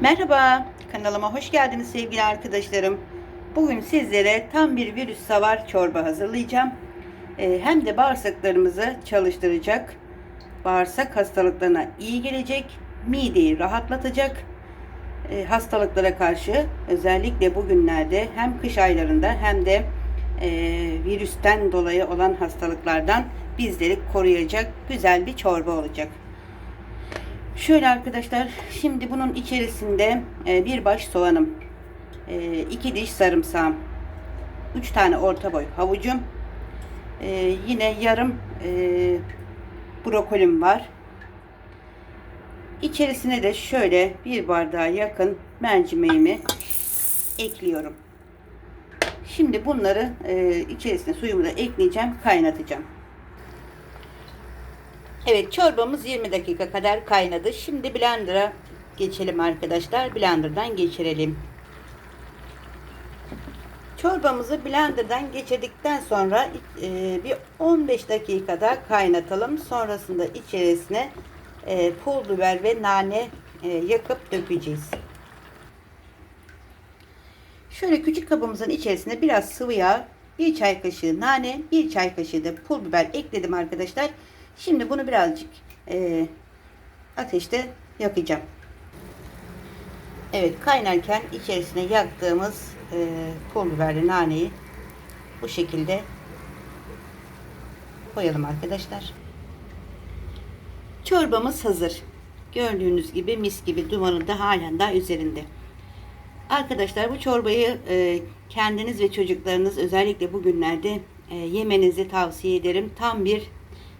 Merhaba, kanalıma hoş geldiniz sevgili arkadaşlarım. Bugün sizlere tam bir virüs savar çorba hazırlayacağım. Ee, hem de bağırsaklarımızı çalıştıracak, bağırsak hastalıklarına iyi gelecek, mideyi rahatlatacak, e, hastalıklara karşı özellikle bugünlerde hem kış aylarında hem de e, virüsten dolayı olan hastalıklardan bizleri koruyacak güzel bir çorba olacak. Şöyle arkadaşlar, şimdi bunun içerisinde e, bir baş soğanım, e, iki diş sarımsağım, üç tane orta boy havucum, e, yine yarım brokolim var. İçerisine de şöyle bir bardağa yakın mercimeğimi ekliyorum. Şimdi bunları içerisine suyumu da ekleyeceğim, kaynatacağım. Evet çorbamız 20 dakika kadar kaynadı. Şimdi blender'a geçelim arkadaşlar. Blender'dan geçirelim. Çorbamızı blender'dan geçirdikten sonra e, bir 15 dakikada kaynatalım. Sonrasında içerisine e, pul biber ve nane e, yakıp dökeceğiz. Şöyle küçük kabımızın içerisine biraz sıvı yağ, bir çay kaşığı nane, bir çay kaşığı da pul biber ekledim arkadaşlar. Şimdi bunu birazcık e, ateşte yakacağım. Evet kaynarken içerisine yaktığımız e, pul biberli naneyi bu şekilde koyalım arkadaşlar. Çorbamız hazır. Gördüğünüz gibi mis gibi dumanı da halen daha üzerinde. Arkadaşlar bu çorbayı e, kendiniz ve çocuklarınız özellikle bugünlerde e, yemenizi tavsiye ederim. Tam bir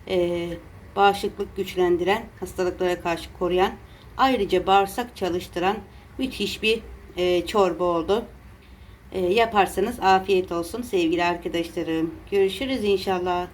e, bağışıklık güçlendiren, hastalıklara karşı koruyan, ayrıca bağırsak çalıştıran müthiş bir e, çorba oldu. E, yaparsanız afiyet olsun sevgili arkadaşlarım. Görüşürüz inşallah.